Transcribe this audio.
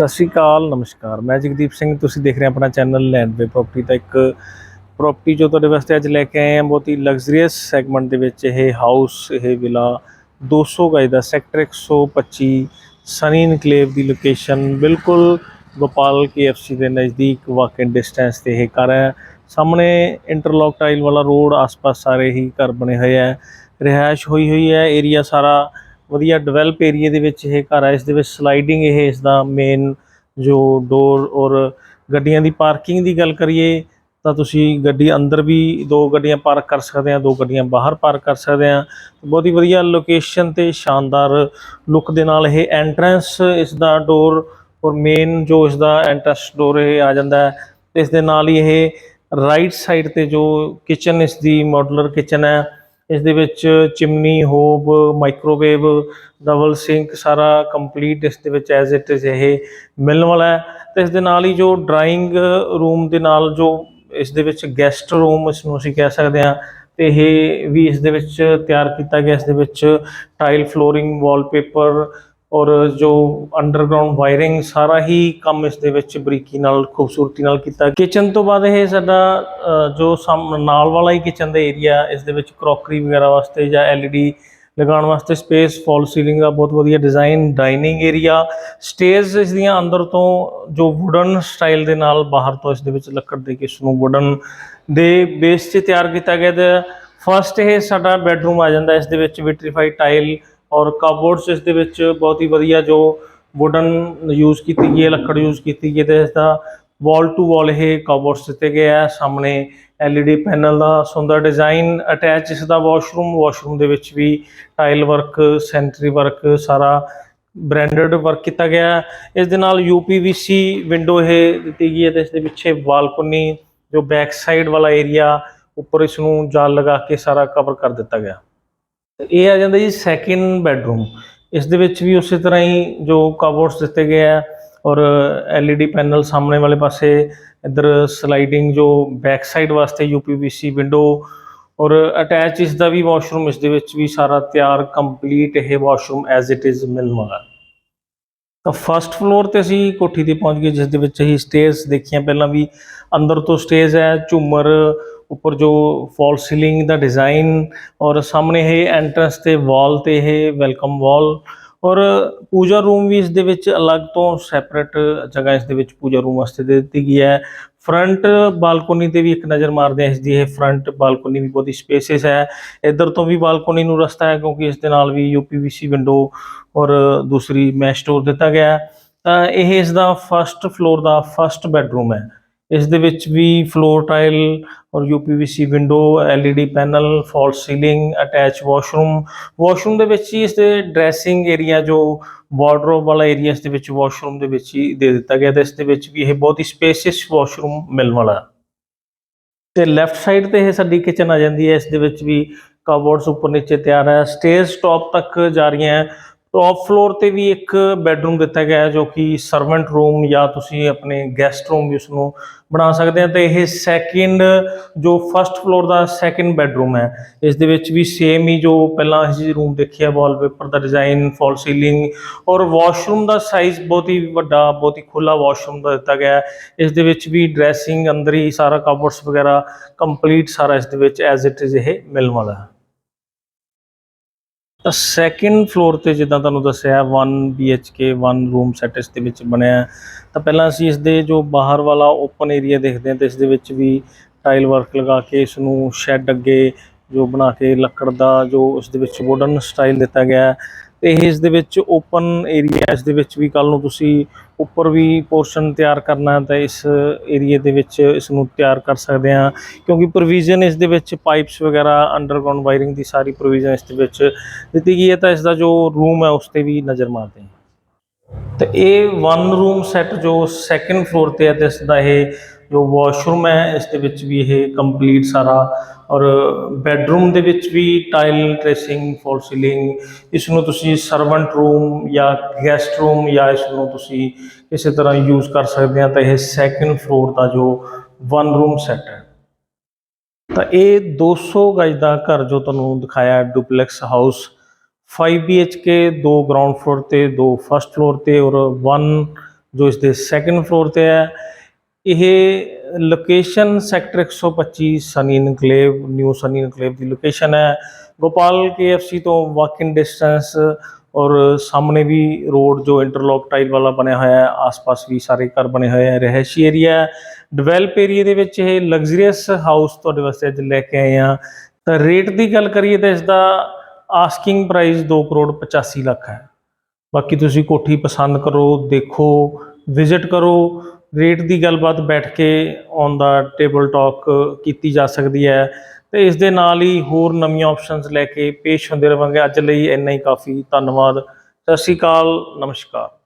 ਸਤਿ ਸ਼੍ਰੀ ਅਕਾਲ, ਨਮਸਕਾਰ। ਮੈਂ ਜਗਦੀਪ ਸਿੰਘ, ਤੁਸੀਂ ਦੇਖ ਰਹੇ ਆਪਣਾ ਚੈਨਲ ਲੈਂਡਵੇ ਪ੍ਰਾਪਰਟੀ ਦਾ ਇੱਕ ਪ੍ਰਾਪਰਟੀ ਜੋ ਤੁਹਾਡੇ ਵਾਸਤੇ ਅੱਜ ਲੈ ਕੇ ਆਏ ਹਾਂ, ਬਹੁਤ ਹੀ ਲਗਜ਼ਰੀਅਸ ਸੈਗਮੈਂਟ ਦੇ ਵਿੱਚ ਇਹ ਹਾਊਸ ਇਹ ਵਿਲਾ 200 ਗਜ ਦਾ ਸੈਕਟਰ 125 ਸਨੀ ਇਨਕਲੇਵ ਦੀ ਲੋਕੇਸ਼ਨ ਬਿਲਕੁਲ ਗੋਪਾਲ KFC ਦੇ ਨਜ਼ਦੀਕ ਵਾਕਿੰਗ ਡਿਸਟੈਂਸ ਤੇ ਇਹ ਘਰ ਹੈ। ਸਾਹਮਣੇ ਇੰਟਰਲੌਕ ਟਾਈਲ ਵਾਲਾ ਰੋਡ ਆਸ-ਪਾਸ ਸਾਰੇ ਹੀ ਘਰ ਬਣੇ ਹੋਏ ਹੈ। ਰਿਹਾਇਸ਼ ਹੋਈ ਹੋਈ ਹੈ ਏਰੀਆ ਸਾਰਾ ਵਧੀਆ ਡਿਵੈਲਪ ਏਰੀਆ ਦੇ ਵਿੱਚ ਇਹ ਘਰ ਹੈ ਇਸ ਦੇ ਵਿੱਚ ਸਲਾਈਡਿੰਗ ਇਹ, ਇਸ ਦਾ ਮੇਨ ਜੋ ਡੋਰ ਔਰ ਗੱਡੀਆਂ ਦੀ ਪਾਰਕਿੰਗ ਦੀ ਗੱਲ ਕਰੀਏ, ਤਾਂ ਤੁਸੀਂ ਗੱਡੀ ਅੰਦਰ ਵੀ ਦੋ ਗੱਡੀਆਂ ਪਾਰਕ ਕਰ ਸਕਦੇ ਆ, ਦੋ ਗੱਡੀਆਂ ਬਾਹਰ ਪਾਰਕ ਕਰ ਸਕਦੇ ਆ। ਬਹੁਤ ਹੀ ਵਧੀਆ ਲੋਕੇਸ਼ਨ ਤੇ ਸ਼ਾਨਦਾਰ ਲੁੱਕ ਦੇ ਨਾਲ ਇਹ ਐਂਟਰੈਂਸ ਇਸ ਦਾ ਡੋਰ ਔਰ ਮੇਨ ਜੋ ਇਸ ਦਾ ਐਂਟਰੈਂਸ ਡੋਰ ਇਹ ਆ ਜਾਂਦਾ ਹੈ ਇਸ ਦੇ ਨਾਲ ਹੀ ਇਹ ਰਾਈਟ ਸਾਈਡ ਤੇ ਜੋ ਕਿਚਨ ਇਸ ਦੀ ਮਾਡੂਲਰ ਕਿਚਨ ਹੈ ਇਸ ਦੇ ਵਿੱਚ chimney hob microwave double sink ਸਾਰਾ ਕੰਪਲੀਟ ਇਸ ਦੇ ਵਿੱਚ ਐਜ਼ ਇਟ ਇਜ਼ ਇਹ ਮਿਲਣ ਵਾਲਾ ਹੈ। ਤੇ ਇਸ ਦੇ ਨਾਲ ਹੀ ਜੋ ਡਰਾਇੰਗ ਰੂਮ ਦੇ ਨਾਲ ਜੋ ਇਸ ਦੇ ਵਿੱਚ ਗੈਸਟ ਰੂਮ ਇਸ ਨੂੰ ਅਸੀਂ ਕਹਿ ਸਕਦੇ ਹਾਂ, ਤੇ ਇਹ ਵੀ ਇਸ ਦੇ ਵਿੱਚ ਤਿਆਰ ਕੀਤਾ ਗਿਆ। ਇਸ ਦੇ ਵਿੱਚ ਟਾਈਲ ਫਲੋਰਿੰਗ ਵਾਲਪੇਪਰ ਔਰ ਜੋ ਅੰਡਰਗਰਾਉਂਡ ਵਾਇਰਿੰਗ ਸਾਰਾ ਹੀ ਕੰਮ ਇਸ ਦੇ ਵਿੱਚ ਬਰੀਕੀ ਨਾਲ, ਖੂਬਸੂਰਤੀ ਨਾਲ ਕੀਤਾ। ਕਿਚਨ ਤੋਂ ਬਾਅਦ ਇਹ ਸਾਡਾ ਜੋ ਸਾਹਮ- ਨਾਲ ਵਾਲਾ ਹੀ ਕਿਚਨ ਦਾ ਏਰੀਆ ਇਸ ਦੇ ਵਿੱਚ ਕਰੋਕਰੀ ਵਗੈਰਾ ਵਾਸਤੇ ਜਾਂ LED ਲਗਾਉਣ ਵਾਸਤੇ ਸਪੇਸ ਫਾਲ ਸੀਲਿੰਗ ਦਾ ਬਹੁਤ ਵਧੀਆ ਡਿਜ਼ਾਈਨ ਡਾਈਨਿੰਗ ਏਰੀਆ ਸਟੇਜ ਇਸ ਦੀਆਂ ਅੰਦਰ ਤੋਂ ਜੋ ਵੁਡਨ ਸਟਾਈਲ ਦੇ ਨਾਲ ਬਾਹਰ ਤੋਂ ਇਸ ਦੇ ਵਿੱਚ ਲੱਕੜ ਦੇ ਕੇ ਇਸ ਨੂੰ ਵੁਡਨ ਦੇ ਬੇਸ 'ਤੇ ਤਿਆਰ ਕੀਤਾ ਗਿਆ ਤੇ ਫਸਟ ਇਹ ਸਾਡਾ ਬੈੱਡਰੂਮ ਆ ਜਾਂਦਾ, ਇਸ ਦੇ ਵਿੱਚ ਵਿਟਰੀਫਾਈਡ ਟਾਈਲ ਔਰ ਕਬੋਰਡਸ ਇਸ ਦੇ ਵਿੱਚ ਬਹੁਤ ਹੀ ਵਧੀਆ ਜੋ ਵੁਡਨ ਯੂਜ਼ ਕੀਤੀ ਗਈ ਹੈ, ਲੱਕੜ ਯੂਜ਼ ਕੀਤੀ ਗਈ ਹੈ ਤੇ ਇਸ ਦਾ ਵਾਲ ਟੂ ਵਾਲ ਇਹ ਕਬੋਰਡਸ ਦਿੱਤੇ ਗਏ ਆ। ਸਾਹਮਣੇ LED ਪੈਨਲ ਦਾ ਸੁੰਦਰ ਡਿਜ਼ਾਈਨ ਅਟੈਚ ਇਸ ਦਾ ਵਾਸ਼ਰੂਮ ਵਾਸ਼ਰੂਮ ਦੇ ਵਿੱਚ ਵੀ ਟਾਈਲ ਵਰਕ ਸੈਂਟਰੀ ਵਰਕ ਸਾਰਾ ਬ੍ਰਾਂਡਡ ਵਰਕ ਕੀਤਾ ਗਿਆ ਇਸ ਦੇ ਨਾਲ UPVC ਵਿੰਡੋ ਇਹ ਦਿੱਤੀ ਗਈ ਹੈ ਤੇ ਇਸ ਦੇ ਪਿੱਛੇ ਬਾਲਕੋਨੀ ਜੋ ਬੈਕ ਸਾਈਡ ਵਾਲਾ ਏਰੀਆ ਉੱਪਰ ਇਸ ਨੂੰ ਜਾਲ ਲਗਾ ਕੇ ਸਾਰਾ ਕਵਰ ਕਰ ਦਿੱਤਾ ਗਿਆ। ਇਹ ਆ ਜਾਂਦਾ ਜੀ ਸੈਕਿੰਡ ਬੈਡਰੂਮ ਇਸ ਦੇ ਵਿੱਚ ਵੀ ਉਸੇ ਤਰ੍ਹਾਂ ਹੀ ਜੋ ਕਬੋਰਡਸ ਦਿੱਤੇ ਗਏ ਆ ਔਰ LED ਪੈਨਲ ਸਾਹਮਣੇ ਵਾਲੇ ਪਾਸੇ ਇੱਧਰ ਸਲਾਈਡਿੰਗ ਜੋ ਬੈਕ ਸਾਈਡ ਵਾਸਤੇ UPVC ਵਿੰਡੋ ਔਰ ਅਟੈਚ ਇਸ ਦਾ ਵੀ ਵਾਸ਼ਰੂਮ ਇਸ ਦੇ ਵਿੱਚ ਵੀ ਸਾਰਾ ਤਿਆਰ ਕੰਪਲੀਟ ਇਹ ਵਾਸ਼ਰੂਮ ਐਜ਼ ਇਟ ਇਜ਼ ਮਿਲਣ ਵਾਲਾ। ਤਾਂ ਫਸਟ ਫਲੋਰ ਤੇ ਅਸੀਂ ਕੋਠੀ ਤੇ ਪਹੁੰਚ ਗਏ, ਜਿਸ ਦੇ ਵਿੱਚ ਅਸੀਂ ਸਟੇਜ ਦੇਖੀਆਂ। ਪਹਿਲਾਂ ਵੀ ਅੰਦਰ ਤੋਂ ਸਟੇਜ ਹੈ, ਝੂਮਰ ਉੱਪਰ ਜੋ ਫਾਲ ਸੀਲਿੰਗ ਦਾ ਡਿਜ਼ਾਈਨ ਔਰ ਸਾਹਮਣੇ ਇਹ ਐਂਟਰੈਂਸ ਤੇ ਵਾਲ ਤੇ ਇਹ ਵੈਲਕਮ ਵਾਲ ਔਰ ਪੂਜਾ ਰੂਮ ਵੀ ਇਸ ਦੇ ਵਿੱਚ ਅਲੱਗ ਤੋਂ ਸੈਪਰੇਟ ਜਗ੍ਹਾ ਇਸ ਦੇ ਵਿੱਚ ਪੂਜਾ ਰੂਮ ਵਾਸਤੇ ਦੇ ਦਿੱਤੀ ਗਈ ਹੈ। ਫਰੰਟ ਬਾਲਕੋਨੀ ਤੇ ਵੀ ਇੱਕ ਨਜ਼ਰ ਮਾਰਦੇ ਹਾਂ ਇਸ ਦੀ, ਇਹ ਫਰੰਟ ਬਾਲਕੋਨੀ ਵੀ ਬਹੁਤ ਹੀ ਸਪੇਸਿਸ ਹੈ। ਇੱਧਰ ਤੋਂ ਵੀ ਬਾਲਕੋਨੀ ਨੂੰ ਰਸਤਾ ਹੈ ਕਿਉਂਕਿ ਇਸ ਦੇ ਨਾਲ ਵੀ UPVC ਵਿੰਡੋ ਔਰ ਦੂਸਰੀ ਮੈਸ਼ ਡੋਰ ਦਿੱਤਾ ਗਿਆ ਹੈ। ਤਾਂ ਇਹ ਇਸ ਦਾ ਫਰਸਟ ਫਲੋਰ ਦਾ ਫਰਸਟ ਬੈਡਰੂਮ ਹੈ। ਇਸ ਦੇ ਵਿੱਚ ਵੀ ਫਲੋਰ ਟਾਈਲ ਔਰ UPVC window LED panel false ceiling attach washroom washroom ਦੇ ਵਿੱਚ ਹੀ ਇਸ ਦੇ ਡਰੈਸਿੰਗ ਏਰੀਆ ਜੋ ਵਾਰਡਰੋਬ ਵਾਲਾ ਏਰੀਆ ਇਸ ਦੇ ਵਿੱਚ ਵਾਸ਼ਰੂਮ ਦੇ ਵਿੱਚ ਹੀ ਦੇ ਦਿੱਤਾ ਗਿਆ ਤੇ ਇਸ ਦੇ ਵਿੱਚ ਵੀ ਇਹ ਬਹੁਤ ਹੀ ਸਪੇਸਿਸ ਵਾਸ਼ਰੂਮ ਮਿਲਣ ਵਾਲਾ ਹੈ। ਤੇ ਲੈਫਟ ਸਾਈਡ ਤੇ ਇਹ ਸਾਡੀ ਕਿਚਨ ਆ ਜਾਂਦੀ ਹੈ, ਇਸ ਦੇ ਵਿੱਚ ਵੀ ਕਬੋਰਡਸ ਉੱਪਰ ਨੀਚੇ ਤਿਆਰ ਹੈ ਸਟੇਜ ਟੌਪ ਤੱਕ ਜਾ ਰਹੀਆਂ ਟੌਪ ਫਲੋਰ ਤੇ ਵੀ ਇੱਕ ਬੈੱਡਰੂਮ ਦਿੱਤਾ ਗਿਆ ਹੈ ਜੋ ਕਿ ਸਰਵੈਂਟ ਰੂਮ ਜਾਂ ਤੁਸੀਂ ਆਪਣੇ ਗੈਸਟ ਰੂਮ ਵੀ ਉਸ ਨੂੰ ਬਣਾ ਸਕਦੇ ਆ। ਤੇ ਇਹ ਸੈਕਿੰਡ ਜੋ ਫਰਸਟ ਫਲੋਰ ਦਾ ਸੈਕਿੰਡ ਬੈੱਡਰੂਮ ਹੈ, ਇਸ ਦੇ ਵਿੱਚ ਵੀ ਸੇਮ ਹੀ ਜੋ ਪਹਿਲਾਂ ਅਸੀਂ ਰੂਮ ਦੇਖਿਆ ਵਾਲਪੇਪਰ ਦਾ ਡਿਜ਼ਾਈਨ ਫਾਲ ਸੀਲਿੰਗ ਔਰ ਵਾਸ਼ਰੂਮ ਦਾ ਸਾਈਜ਼ ਬਹੁਤ ਹੀ ਵੱਡਾ, ਬਹੁਤ ਹੀ ਖੁੱਲਾ ਵਾਸ਼ਰੂਮ ਦਾ ਦਿੱਤਾ ਗਿਆ ਹੈ। ਇਸ ਦੇ ਵਿੱਚ ਵੀ ਡਰੈਸਿੰਗ ਅੰਦਰ ਹੀ ਸਾਰਾ ਕਬੋਰਡਸ ਵਗੈਰਾ ਕੰਪਲੀਟ ਸਾਰਾ ਇਸ ਦੇ ਵਿੱਚ ਐਜ਼ ਇਟ ਇਜ਼ ਇਹ ਮਿਲਣ ਵਾਲਾ ਹੈ। ਤਾਂ ਸੈਕਿੰਡ ਫਲੋਰ ਤੇ ਜਿੱਦਾਂ ਤੁਹਾਨੂੰ ਦੱਸਿਆ 1 BHK 1 ਰੂਮ ਸੈਟ ਇਸ ਦੇ ਵਿੱਚ ਬਣਿਆ ਤਾਂ ਪਹਿਲਾਂ ਅਸੀਂ ਇਸ ਦੇ ਜੋ ਬਾਹਰ ਵਾਲਾ ਓਪਨ ਏਰੀਆ ਦੇਖਦੇ ਹਾਂ, ਤੇ ਇਸ ਦੇ ਵਿੱਚ ਵੀ ਟਾਈਲ ਵਰਕ ਲਗਾ ਕੇ ਇਸ ਨੂੰ ਸ਼ੈੱਡ ਅੱਗੇ ਜੋ ਬਣਾ ਕੇ ਲੱਕੜ ਦਾ ਜੋ ਉਸ ਦੇ ਵਿੱਚ ਵੁਡਨ ਸਟਾਈਲ ਦਿੱਤਾ ਗਿਆ ਤੇ ਇਹ ਇਸ ਦੇ ਵਿੱਚ ਓਪਨ ਏਰੀਆ ਇਸ ਦੇ ਵਿੱਚ ਵੀ ਕੱਲ ਨੂੰ ਤੁਸੀਂ ਉੱਪਰ ਵੀ ਪੋਰਸ਼ਨ ਤਿਆਰ ਕਰਨਾ ਤਾਂ ਇਸ ਏਰੀਆ ਦੇ ਵਿੱਚ ਇਸ ਨੂੰ ਤਿਆਰ ਕਰ ਸਕਦੇ ਹਾਂ। ਕਿਉਂਕਿ ਪ੍ਰੋਵੀਜ਼ਨ ਇਸ ਦੇ ਵਿੱਚ ਪਾਈਪਸ ਵਗੈਰਾ ਅੰਡਰਗਰਾਉਂਡ ਵਾਇਰਿੰਗ ਦੀ ਸਾਰੀ ਪ੍ਰੋਵੀਜ਼ਨ ਇਸ ਦੇ ਵਿੱਚ ਦਿੱਤੀ ਗਈ ਹੈ, ਤਾਂ ਇਸ ਦਾ ਜੋ ਰੂਮ ਹੈ ਉਸ ਤੇ ਵੀ ਨਜ਼ਰ ਮਾਰਦੇ ਹਾਂ। ਤੇ ਇਹ ਵਨ ਰੂਮ ਸੈੱਟ ਜੋ ਸੈਕੰਡ ਫਲੋਰ ਤੇ ਹੈ, ਤੇ ਇਸ ਦਾ ਇਹ ਜੋ ਵਾਸ਼ਰੂਮ ਹੈ, ਇਸ ਦੇ ਵਿੱਚ ਵੀ ਇਹ ਕੰਪਲੀਟ ਸਾਰਾ ਔਰ ਬੈੱਡਰੂਮ ਦੇ ਵਿੱਚ ਵੀ ਟਾਈਲ ਟ੍ਰੇਸਿੰਗ, ਫਾਲ ਸੀਲਿੰਗ, ਇਸ ਨੂੰ ਤੁਸੀਂ ਸਰਵੈਂਟ ਰੂਮ ਜਾਂ ਗੈਸਟ ਰੂਮ ਜਾਂ ਇਸ ਨੂੰ ਤੁਸੀਂ ਕਿਸੇ ਤਰ੍ਹਾਂ ਯੂਜ਼ ਕਰ ਸਕਦੇ ਆ, ਤਾਂ ਇਹ ਸੈਕੰਡ ਫਲੋਰ ਦਾ ਜੋ ਵਨ ਰੂਮ ਸੈੱਟ ਹੈ। ਤਾਂ ਇਹ 200 ਗਜ ਦਾ ਘਰ ਜੋ ਤੁਹਾਨੂੰ ਦਿਖਾਇਆ ਡੁਪਲੈਕਸ ਹਾਊਸ 5 BHK ਦੋ ਗਰਾਊਂਡ ਫਲੋਰ ਤੇ, ਦੋ ਫਸਟ ਫਲੋਰ ਤੇ ਔਰ 1 ਜੋ ਇਸ ਦੇ ਸੈਕੰਡ ਫਲੋਰ ਤੇ ਹੈ। ਇਹ location sector 125 Sunny Enclave New Sunny Enclave ਦੀ ਲੋਕੇਸ਼ਨ ਹੈ। ਗੋਪਾਲ ਕੇਐਫਸੀ ਤੋਂ ਵਾਕਿੰਗ ਡਿਸਟੈਂਸ ਔਰ ਸਾਹਮਣੇ ਵੀ ਰੋਡ ਜੋ ਇੰਟਰਲੌਕ ਟਾਈਲ ਵਾਲਾ ਬਣਿਆ ਹੋਇਆ ਹੈ, ਆਸ-ਪਾਸ ਵੀ ਸਾਰੇ ਘਰ ਬਣੇ ਹੋਏ ਹੈ ਰਹਿਸ਼ੀ ਏਰੀਆ ਡਿਵੈਲਪ ਏਰੀਆ ਦੇ ਵਿੱਚ ਇਹ ਲਗਜ਼ਰੀਅਸ ਹਾਊਸ ਤੁਹਾਡੇ ਵਾਸਤੇ ਅੱਜ ਲੈ ਕੇ ਆਏ ਆ ਤਾਂ ਰੇਟ ਦੀ ਗੱਲ ਕਰੀਏ ਤਾਂ ਇਸ ਦਾ ਆਸਕਿੰਗ ਪ੍ਰਾਈਸ 2 ਕਰੋੜ 85 ਲੱਖ ਹੈ। ਬਾਕੀ ਤੁਸੀਂ ਕੋਠੀ ਪਸੰਦ ਕਰੋ, ਦੇਖੋ ਵਿਜ਼ਿਟ ਕਰੋ। ਰੇਟ ਦੀ ਗੱਲਬਾਤ ਬੈਠ ਕੇ ਔਨ ਦਾ ਟੇਬਲ ਟਾਕ ਕੀਤੀ ਜਾ ਸਕਦੀ ਹੈ। ਤੇ ਇਸ ਦੇ ਨਾਲ ਹੀ ਹੋਰ ਨਵੀਆਂ ਆਪਸ਼ਨਸ ਲੈ ਕੇ ਪੇਸ਼ ਹੁੰਦੇ ਰਵਾਂਗੇ। ਅੱਜ ਲਈ ਇੰਨਾ ਹੀ ਕਾਫੀ। ਧੰਨਵਾਦ। ਸਤਿ ਸ਼੍ਰੀ ਅਕਾਲ। ਨਮਸਕਾਰ।